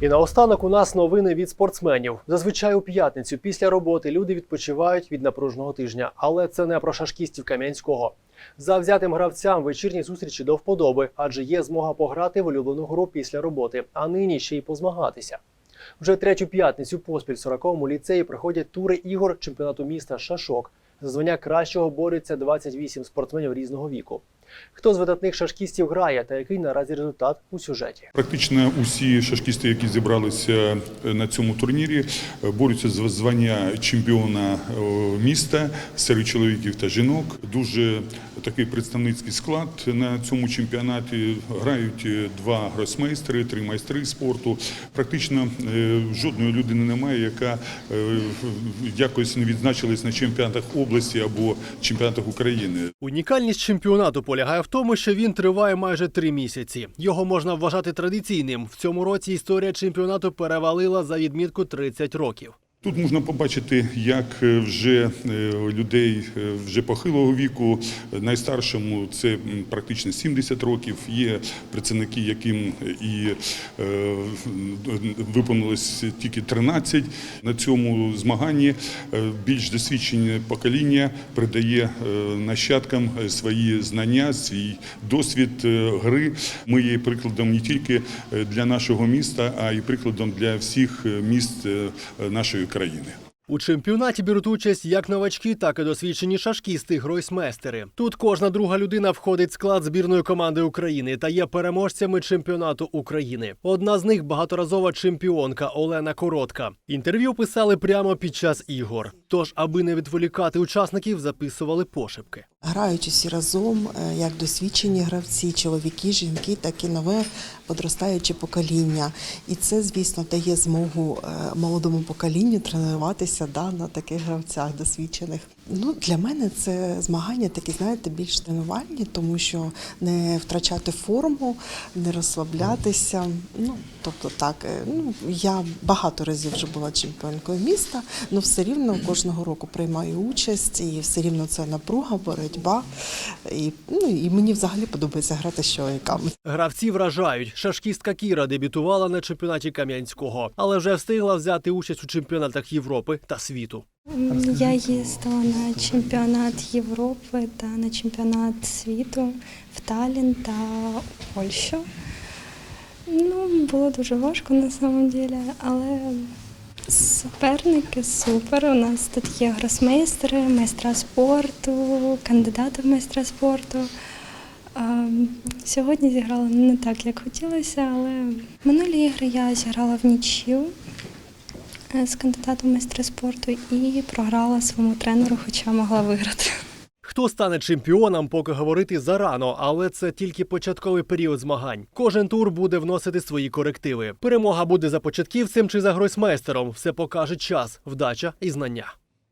І наостанок у нас новини від спортсменів. Зазвичай у п'ятницю після роботи люди відпочивають від напруженого тижня, але це не про шашкістів Кам'янського. Завзятим гравцям вечірні зустрічі до вподоби, адже є змога пограти в улюблену гру після роботи, а нині ще й позмагатися. Вже третю п'ятницю поспіль в 40-му ліцеї проходять тури ігор чемпіонату міста Шашок. За звання кращого борються 28 спортсменів різного віку. Хто з видатних шашкістів грає та який наразі результат у сюжеті? Практично усі шашкісти, які зібралися на цьому турнірі, борються за звання чемпіона е, міста серед чоловіків та жінок. Дуже такий представницький склад на цьому чемпіонаті. Грають е, два гросмейстери, три майстри спорту. Практично е, жодної людини немає, яка е, якось не відзначилась на чемпіонатах області або чемпіонатах України. Унікальність чемпіонату полягає в тому, що він триває майже три місяці. Його можна вважати традиційним. В цьому році історія чемпіонату перевалила за відмітку 30 років. Тут можна побачити, як е, вже е, людей е, вже похилого віку, найстаршому це практично 70 років. Є працівники, яким і виповнилось тільки 13. На цьому змаганні більш досвідчене покоління придає нащадкам свої знання, свій досвід гри. Ми є прикладом не тільки для нашого міста, а й прикладом для всіх міст нашої країни. У чемпіонаті беруть участь як новачки, так і досвідчені шашкісти, гройсмейстери. Тут кожна друга людина входить в склад збірної команди України та є переможцями чемпіонату України. Одна з них багаторазова чемпіонка Олена Коротка. Інтерв'ю писали прямо під час ігор. Тож, аби не відволікати учасників, записували пошепки. Грають усі разом, е, як досвідчені гравці, чоловіки, жінки, так і нове подростаюче покоління. І це, звісно, дає змогу е, молодому поколінню тренуватися да, на таких гравцях досвідчених. Ну, для мене це змагання такі, знаєте, більш тренувальні, тому що не втрачати форму, не розслаблятися. Ну, тобто так, е, ну, я багато разів вже була чемпіонкою міста, але все рівно кожного року приймаю участь, і все рівно це напруга, боротьба. І, ну, і мені взагалі подобається грати з чоловіками. Гравці вражають. Шашкістка Кіра дебютувала на чемпіонаті Кам'янського, але вже встигла взяти участь у чемпіонатах Європи та світу. Я їздила на чемпіонат Європи та на чемпіонат світу в Таллін та Польщу. Ну, було дуже важко на самом деле, але суперники супер. У нас тут є гросмейстери, майстра спорту, кандидати в майстра спорту. Сьогодні зіграла не так, як хотілося, але минулі ігри я зіграла в нічю е, з кандидатом в майстри спорту і програла своєму тренеру, хоча могла виграти. Хто стане чемпіоном, поки говорити зарано, але це тільки початковий період змагань. Кожен тур буде вносити свої корективи. Перемога буде за початківцем чи за гросмейстером. Все покаже час, вдача і знання.